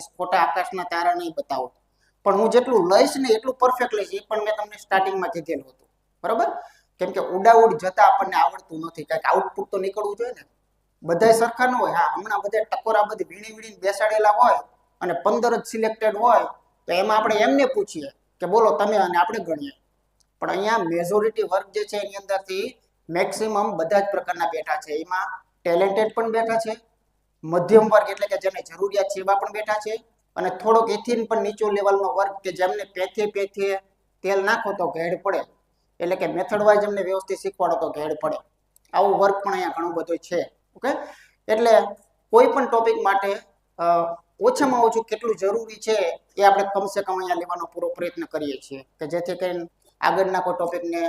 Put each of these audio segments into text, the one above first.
કહીશ ખોટા આકાશના તારા નહીં બતાવો. પણ હું જેટલું લઈશ ને એટલું પરફેક્ટ લઈશ. એ પણ મેં તમને સ્ટાર્ટિંગમાં કીધેલું હતું. બરોબર? કેમ કે ઉડાઉડ જતા આપણને આવડતું નથી. કારણ કે આઉટપુટ તો નીકળવું જોઈએ ને. બધાય સરખા ન હોય. હા, હમણાં બધા ટકોરા બધી વીણી વીણીને બેસાડેલા હોય અને પંદર જ સિલેક્ટેડ હોય, તો એમાં આપણે એમને પૂછીએ કે બોલો, તમે અને આપણે ગણીએ. પણ અહીંયા મેજોરિટી વર્ક જે છે એની અંદરથી મેક્સિમમ બધા જ પ્રકારના બેઠા છે. એમાં ટેલેન્ટેડ પણ બેઠા છે. મધ્યમ વર્ગ એટલે કે જેને જરૂરિયાત છે એવા પણ બેઠા છે. અને થોડોક એથી પણ નીચો લેવલનો વર્ગ કે જેમને પેથે પેથે તેલ નાખો તો ઘેડ પડે. એટલે કે મેથડ વાઇઝ એમને વ્યવસ્થિત શીખવાડો તો ઘેડ પડે. આવું વર્ગ પણ અહીંયા ઘણું બધું છે. ઓકે એટલે કોઈ પણ ટોપિક માટે ઓછામાં ઓછું કેટલું જરૂરી છે એ આપણે કમસે કમ અહીંયા લેવાનો પૂરો પ્રયત્ન કરીએ છીએ. કે જેથી કરીને આગળના કોઈ ટોપિકને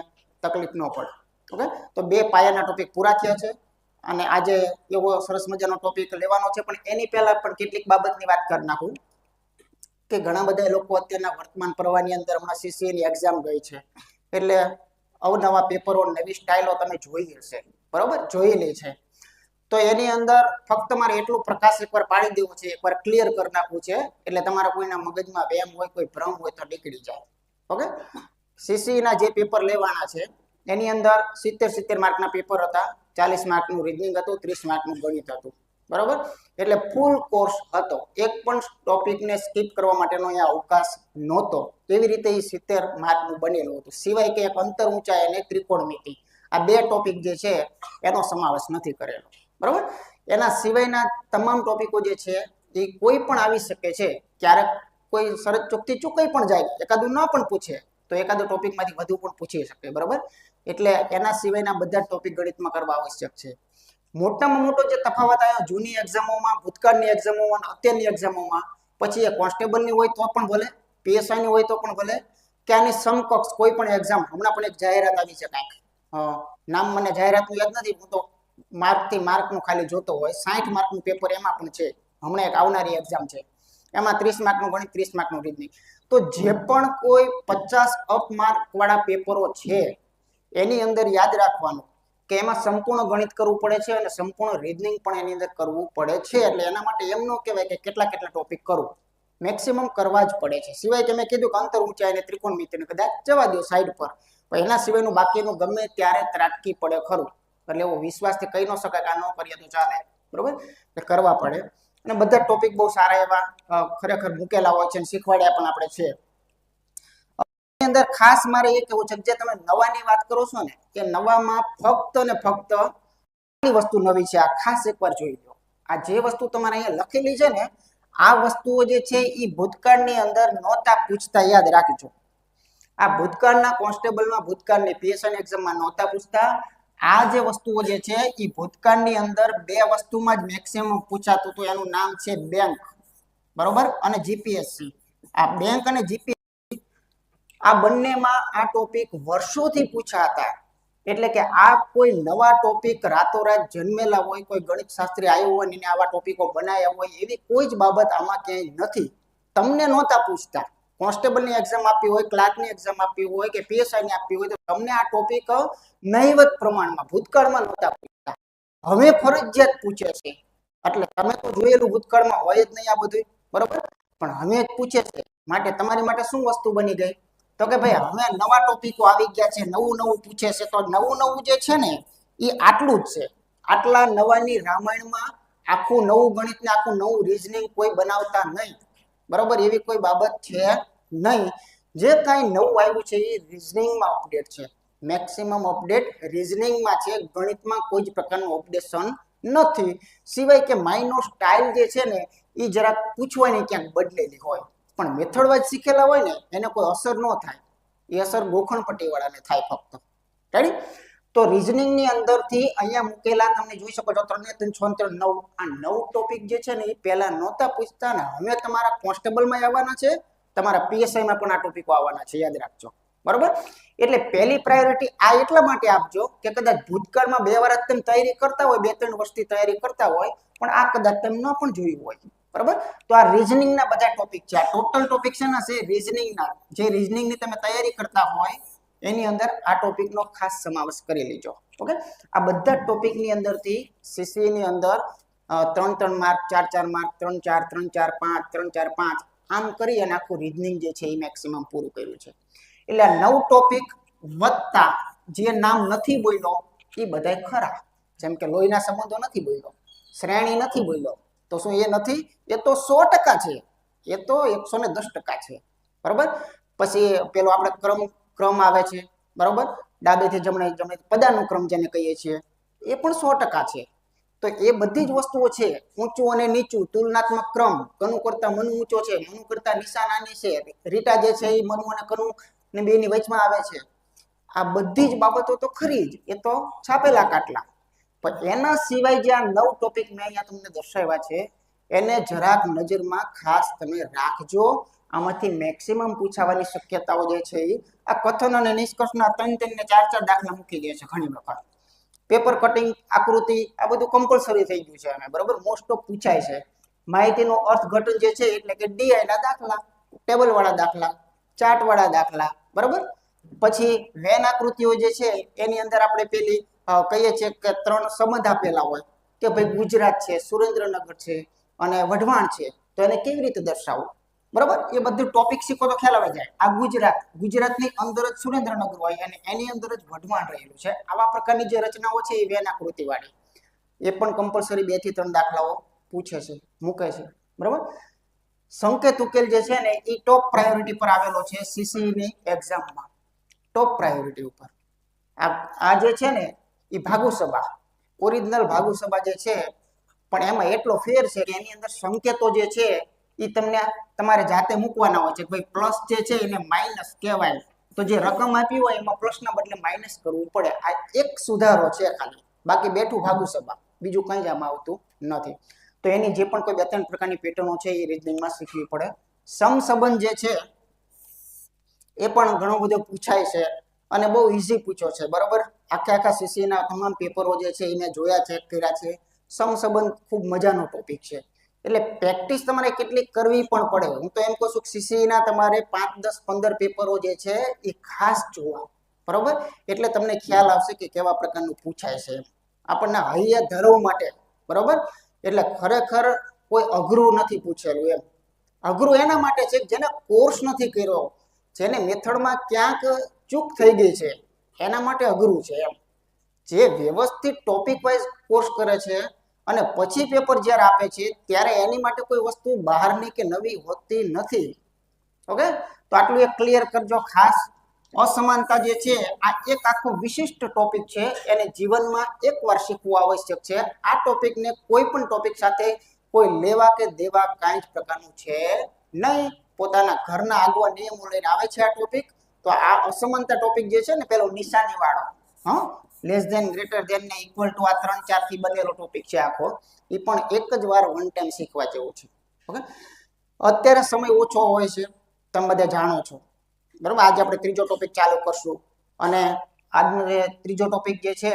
તકલીફ ન પડે. ઓકે તો બે પાયાના ટોપિક પૂરા થયા છે. અને આજે એવો સરસ મજાનો ટોપિક લેવાનો છે, પણ એની પહેલા પણ કેટલીક બાબતની વાત કરી નાખું કે ઘણા બધા લોકો અત્યારના વર્તમાન પ્રવાહની અંદર હમણાં સીસીએની એક્ઝામ ગઈ છે. એટલે અવનવા પેપરો નવી સ્ટાઇલો તમે જોઈ હશે. બરોબર? જોયેલી છે. તો એની અંદર ફક્ત મારે એટલું પ્રકાશ એકવાર પાડી દેવું છે, એકવાર ક્લિયર કરી નાખવું છે, એટલે તમારા કોઈના મગજમાં વ્યાયામ હોય, કોઈ ભ્રમ હોય તો નીકળી જાય. ઓકે? સીસીના જે પેપર લેવાના છે એની અંદર સિત્તેર સિત્તેર માર્કના પેપર હતા. ચાલીસ માર્કનું રીઝનિંગ હતું, ત્રીસ માર્કનું ગણિત હતું. બરોબર? એટલે ફૂલ કોર્સ હતો. એક પણ ટોપિકને સ્કીપ કરવા માટેનો અહીંયા અવકાશ નહોતો. એવી રીતે એ સિત્તેર માર્કનું બનેલું હતું. સિવાય કે એક અંતર ઊંચાઈ અને ત્રિકોણમિતિ. આ બે ટોપિક જે છે, એનો સમાવેશ નથી કરેલો. બરોબર? એના સિવાયના તમામ ટોપિકો જે છે એ કોઈ પણ આવી શકે છે, ક્યારેક કોઈ શરત ચોકથી ચૂકાઈ પણ જાય, એકાદું ન પણ પૂછે, તો એકાદો ટોપિકમાંથી વધુ પણ પૂછી શકે. બરોબર? એટલે એના સિવાયના બધા ટોપિક ગણિતમાં કરવા આવશ્યક છે. મોટામાં મોટો જે તફાવત આવ્યો, જૂની એક્ઝામોમાં ભૂતકાળની એક્ઝામોમાં અત્યારની એક્ઝામોમાં પછી એ કોન્સ્ટેબલની હોય તો પણ ભલે, પીએસઆઈની હોય તો પણ ભલે કે આની સમકક્ષ કોઈ પણ એક્ઝામ હમણાં પણ એક જાહેરાત આવી છે કાંઈક. નામ મને જાહેરાતનું યાદ નથી, હું તો માર્કથી માર્કનું ખાલી જોતો હોય સાઠ માર્કનું પેપર એમાં પણ છે. હમણાં એક આવનારી એક્ઝામ છે. એમાં ત્રીસ માર્કનું ગણિત, ત્રીસ માર્કનું રીતની તો જે પણ કોઈ પચાસ અપ માર્ક વાળા પેપરો છે એની અંદર યાદ રાખવાનું કે એમાં સંપૂર્ણ ગણિત કરવું પડે છે અને સંપૂર્ણ રીઝનિંગ પણ એની અંદર કરવું પડે છે. એટલે એના માટે એમ ન કહેવાય કે કેટલા કેટલા ટોપિક કરવું મેક્સિમમ કરવા જ પડે છે. સિવાય કે મેં કીધું કે અંતર ઊંચાઈ અને ત્રિકોણમિતિને કદાચ જવા દો સાઈડ પર. પણ એના સિવાયનું બાકીનું ગમે ત્યારે ત્રાટકી પડે ખરું. એટલે એવો વિશ્વાસથી કહી ન શકાય કે આ ન કરીએ તો ચાલે. બરોબર? એટલે કરવા પડે. અને બધા ટોપિક બહુ સારા એવા ખરેખર મૂકેલા હોય છે અને શીખવાડ્યા પણ આપણે છે. અંદર ખાસ મારે એ કેવું છે જે તમે નવાની વાત કરો છો ને કે નવામાં ફક્ત ને ફક્ત વસ્તુ નવી છે. આ ખાસ એકવાર જોઈ લો. આ જે વસ્તુ તમારે અહીંયા લખેલી છે ને, આ વસ્તુઓ જે છે એ ભૂતકાળની અંદર નહોતા પૂછતા, યાદ રાખજો. આ ભૂતકાળના કોન્સ્ટેબલમાં ભૂતકાળની પીએસએન એક્ઝામમાં નહોતા પૂછતા. આ જે વસ્તુઓ જે છે એ ભૂતકાળની અંદર બે વસ્તુમાં જ મેક્સિમમ પૂછાતું હતું. એનું નામ છે બેંક બરોબર? અને જીપીએસસી આ બેંક અને જીપીએસસી આ બંનેમાં આ ટોપિક વર્ષોથી પૂછાતા એટલે કે આ કોઈ નવા ટોપિક રાતોરાત જન્મેલા હોય, કોઈ ગણિત શાસ્ત્રી આવ્યો હોય ને એને આવા ટોપિકો બનાવ્યા હોય, એવી કોઈ જ બાબત આમાં ક્યાંય નથી. તમને નહોતા પૂછતા. કોન્સ્ટેબલની એક્ઝામ આપી હોય, ક્લાર્કની એક્ઝામ આપી હોય કે પીએસઆઈની આપી હોય તો તમને આ ટોપિક નહીવત પ્રમાણમાં, ભૂતકાળમાં નહોતા પૂછતા. હવે ફરજિયાત પૂછે છે. એટલે તમે તો જોયેલું ભૂતકાળમાં હોય જ નહીં આ બધું બરોબર? પણ હવે જ પૂછે છે. માટે તમારી માટે શું વસ્તુ બની ગઈ? તો કે ભાઈ, હવે નવા ટોપિકો આવી ગયા છે, નવું નવું પૂછે છે, તો નવું નવું જે છે ને, એ આટલું જ છે. આટલા નવાની રામાયણમાં આખું નવું ગણિત ને આખું નવું રીઝનિંગ કોઈ બનાવતા નહીં. બરોબર? એવી કોઈ બાબત છે નહીં. જે કાંઈ નવું આવ્યું છે, એ રીઝનિંગમાં અપડેટ છે. મેક્સિમમ અપડેટ રીઝનિંગમાં છે, ગણિતમાં કોઈ જ પ્રકારનું અપડેશન નથી. સિવાય કે માઇનો સ્ટાઇલ જે છે ને, એ જરાક પૂછવાની ક્યાંક બદલેલી હોય. પણ મેથડ વાઇઝ શીખેલા હોય ને, એને કોઈ અસર ન થાય. એ અસર ગોખણ પટ્ટીવાળાને થાય ફક્ત. રેડી તો રીઝનિંગની અંદરથી અહીંયા મૂકેલા, તમને જોઈ શકો છો ત્રણ ત્રણ, છ, ત્રણ, નવ. આ નવ ટોપિક જે છે ને, એ પહેલા નહોતા પૂછતા ને, હવે તમારા કોન્સ્ટેબલમાં આવવાના છે, તમારા પીએસઆઈમાં પણ આ ટોપિકો આવવાના છે, યાદ રાખજો. બરોબર? એટલે પહેલી પ્રાયોરિટી આ એટલા માટે આપજો કે કદાચ ભૂતકાળમાં બે વાર તમે તૈયારી કરતા હોય, બે, ત્રણ વર્ષથી તૈયારી કરતા હોય, પણ આ કદાચ તમે ન પણ જોયું હોય. બરોબર? તો આ રીઝનિંગના બધા ટોપિક છે. આ ટોટલ ટોપિક છે ને છે રીઝનિંગના જે રીઝનિંગની તમે તૈયારી કરતા હોય, એની અંદર આ ટોપિકનો ખાસ સમાવેશ કરી લેજો. ઓકે? આ બધા ટોપિકની અંદરથી સીસી ની અંદર ત્રણ ત્રણ માર્ક, ચાર ચાર માર્ક, ત્રણ ચાર ત્રણ ચાર પાંચ, ત્રણ ચાર પાંચ, આમ કરી અને આખું રીઝનિંગ જે છે એ મેક્સિમમ પૂરું કર્યું છે. એટલે નવ ટોપિક વત્તા જે નામ નથી બોલ્યો, એ બધાય ખરા. જેમ કે લોહીના સંબંધો નથી બોલ્યો, શ્રેણી નથી બોલ્યો તો શું એ નથી? એ તો સો ટકા છે. એ તો એકસો ને દસ ટકા છે. બરોબર? પછી પેલો આપણે ક્રમ ક્રમ આવે છે. બરોબર? ડાબેથી જમણે જમણે પદાનુક્રમ જેને કહીએ છીએ, એ પણ સો ટકા છે. તો એ બધી જ વસ્તુઓ છે, ઊંચું અને નીચું, તુલનાત્મક ક્રમ, કનુ કરતા મનુ ઊંચો છે, મનુ કરતા નિશા નાની છે. રીટા જે છે એ મનુ અને કનુ ને બેની વચમાં આવે છે. આ બધી જ બાબતો તો ખરી જ. એ તો છાપેલા કાટલા. પણ એના સિવાય જે આ નવ ટોપિક મેં અહીંયા તમને દર્શાવ્યા છે, એને જરાક નજરમાં ખાસ તમે રાખજો. આમાંથી મેક્સિમમ પૂછાવાની શક્યતાઓ જે છે એ આ કથન અને નિષ્કર્ષના ત્રણ ત્રણ ચાર ચાર દાખલા મૂકી દે છે ઘણી વખત. પેપર કટિંગ, આકૃતિ, આ બધું કમ્પલસરી થઈ ગયું છે અમે બરોબર? મોસ્ટ ઓફ પૂછાય છે. માહિતીનો અર્થઘટન જે છે, એટલે કે ડીઆઈના દાખલા, ટેબલવાળા દાખલા, ચાર્ટવાળા દાખલા, બરોબર? પછી વેન આકૃતિઓ જે છે, એની અંદર આપણે પેલી કહીએ છીએ કે ત્રણ સંબંધ આપેલા હોય કે ભાઈ ગુજરાત છે, સુરેન્દ્રનગર છે અને વઢવાણ છે, તો એને કેવી રીતે દર્શાવવું? બરોબર? એ બધું ટોપિક શીખો તો ખ્યાલ આવી જાય. આ ગુજરાત, ગુજરાતની અંદર જ સુરેન્દ્રનગર હોય અને એની અંદર જ વઢવાણ રહેલું છે. આવા પ્રકારની જે રચનાઓ છે એ વેન આકૃતિ વાળી એ પણ કમ્પલસરી બેથી ત્રણ દાખલાઓ પૂછે છે, મૂકે છે. બરોબર? સંકેત ઉકેલ જે છે ને એ ટોપ પ્રાયોરિટી પર આવેલો છે સીસીની એક્ઝામમાં ટોપ પ્રાયોરિટી ઉપર. આ જે છે ને એ ભાગુસભા. ઓરિજિનલ ભાગુસભા જે છે, પણ એમાં એટલો ફેર છે કે એની અંદર સંકેતો જે છે એ તમને તમારે જાતે મૂકવાના હોય છે ભાઈ પ્લસ જે છે એને માઇનસ કહેવાય. તો જે રકમ આપી હોય એમાં પ્લસના બદલે માઇનસ કરવું પડે. આ એક સુધારો છે ખાલી. બાકી બેઠું ભાગુસભા. બીજું કંઈ જ આમાં આવતું નથી. તો એની જે પણ કોઈ બે ત્રણ પ્રકારની પેટર્નો છે એ રીઝનિંગમાં શીખવી પડે. સમસંબંધ જે છે, એ પણ ઘણો બધો પૂછાય છે. અને બહુ ઈઝી પૂછ્યો છે, બરોબર? આખા આખા સીસીના તમામ પેપરો જે છે એ મેં જોયા ચેક કર્યા છે. સમસંબંધ ખૂબ મજાનો ટોપિક છે. એટલે પ્રેક્ટિસ તમારે કેટલી કરવી પણ પડે. હું તો એમ કહું છું સીસીના તમારે પાંચ, દસ, પંદર પેપરો જે છે એ ખાસ જોવા. બરોબર? એટલે તમને ખ્યાલ આવશે કે કેવા પ્રકારનું પૂછાય છે. આપણને હૈયા ધરવ માટે. બરોબર? એટલે ખરેખર કોઈ અઘરું નથી પૂછેલું એમ. અઘરું એના માટે છે જેને કોર્સ નથી કર્યો, જેને મેથડમાં ક્યાંક ચૂક થઈ ગઈ છે. એના માટે અઘરું છે એમ. જે વ્યવસ્થિત ટોપિક વાઇઝ કોર્સ કરે છે અને પછી પેપર જ્યારે આપે છે ત્યારે એની માટે કોઈ વસ્તુ બહારની કે નવી હોતી નથી. ઓકે? તો આટલું એક ક્લિયર કરજો. ખાસ અસમાનતા જે છે, આ એક આખો વિશિષ્ટ ટોપિક છે. એને જીવનમાં એકવાર શીખવું આવશ્યક છે. આ ટોપિકને કોઈ પણ ટોપિક સાથે કોઈ લેવા કે દેવા કાંઈ જ પ્રકારનું છે નહીં. પોતાના ઘરના આગવા નિયમો લઈને આવે છે આ ટોપિક તો આ અસમાનતા ટોપિક જે છે ને, પેલો નિશાની વાળો હા? લેસ ધેન ગ્રેટર ધેન ને ઇક્વલ ટુ આ ત્રણ ચારથી બનેલો ટોપિક છે આખો. એ પણ એક જ વાર વન ટાઈમ શીખવા જેવો છે. ઓકે? અત્યારે સમય ઓછો હોય છે, તમે બધા જાણો છો. બરાબર? આજે આપણે ત્રીજો ટોપિક ચાલુ કરશું. અને આજનો જે ત્રીજો ટોપિક જે છે,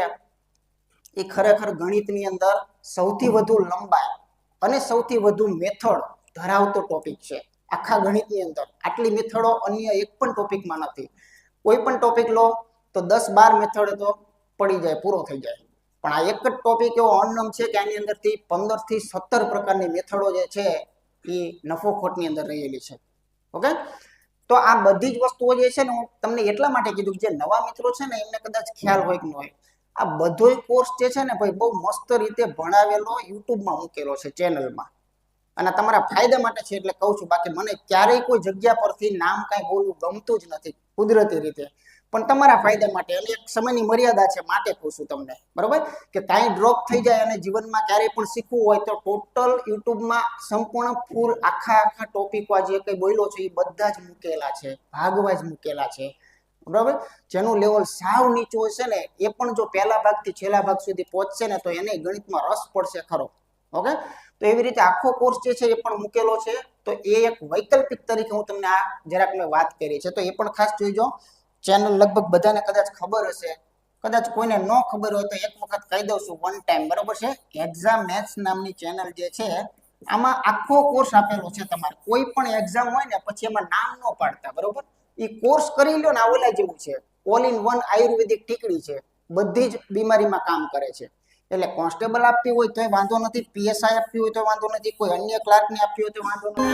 એ ખરેખર ગણિતની અંદર સૌથી વધુ લંબાઈ અને સૌથી વધુ મેથડ ધરાવતો ટોપિક છે. આખા ગણિતની અંદર. આટલી મેથડો અન્ય એક પણ ટોપિકમાં નથી. કોઈ પણ ટોપિક લો, તો દસ બાર મેથડ તો પડી જાય, પૂરો થઈ જાય. પણ આ એક જ ટોપિક એવો અનનમ છે કે આની અંદરથી પંદરથી સત્તર પ્રકારની મેથડો જે છે એ નફો ખોટની અંદર રહેલી છે. ઓકે? તો આ બધી જ વસ્તુઓ જે છે ને હું તમને એટલા માટે કીધું જે નવા મિત્રો છે ને એમને કદાચ ખ્યાલ હોય કે ન હોય, આ બધોય કોર્સ જે છે ને ભાઈ બહુ મસ્ત રીતે ભણાવેલો યુટ્યુબમાં મૂકેલો છે ચેનલમાં અને તમારા ફાયદા માટે છે એટલે કહું છું, બાકી મને ક્યારેય કોઈ જગ્યા પરથી નામ કાંઈ બોલવું ગમતું જ નથી, કુદરતી રીતે. પણ તમારા ફાયદા માટે અને એક સમયની મર્યાદા છે માટે કહું છું તમને, બરોબર? કે કાંઈ ડ્રોપ થઈ જાય અને જીવનમાં ક્યારેય પણ શીખવું હોય તો ટોટલ યુટ્યુબમાં સંપૂર્ણ ફૂલ આખા આખા ટોપિકો જે કંઈ બોલ્યો છે એ બધા જ મૂકેલા છે, ભાગવા જ મૂકેલા છે, બરાબર? જેનું લેવલ સાવ નીચું હશે ને, એ પણ જો પહેલા ભાગથી છેલ્લા ભાગ સુધી પહોંચશે ને તો એને ગણિતમાં રસ પડશે ખરો, ઓકે? તો એવી રીતે આખો કોર્સ જે છે એ પણ મૂકેલો છે. તો એ એક વૈકલ્પિક તરીકે હું તમને આ જરાક મેં વાત કરી છે. તો એ પણ ખાસ જોઈજો. ચેનલ લગભગ બધાને કદાચ ખબર હશે. કદાચ કોઈને ન ખબર હોય તો એક વખત કહી દઉં છું વન ટાઈમ બરોબર છે? એક્ઝામ મેથ્સ નામની ચેનલ જે છે, આમાં આખો કોર્સ આપેલો છે તમારે. કોઈ પણ એક્ઝામ હોય ને પછી એમાં નામ ન પાડતા. બરોબર? એ કોર્સ કરી લો ને આ જેવું છે. ઓલ ઇન વન આયુર્વેદિક ટીકડી છે. બધી જ બીમારીમાં કામ કરે છે. એટલે કોન્સ્ટેબલ આપવી હોય તોય વાંધો નથી, પીએસઆઈ આપવી હોય તો વાંધો નથી, કોઈ અન્ય ક્લાર્કને આપવી હોય તો વાંધો નથી.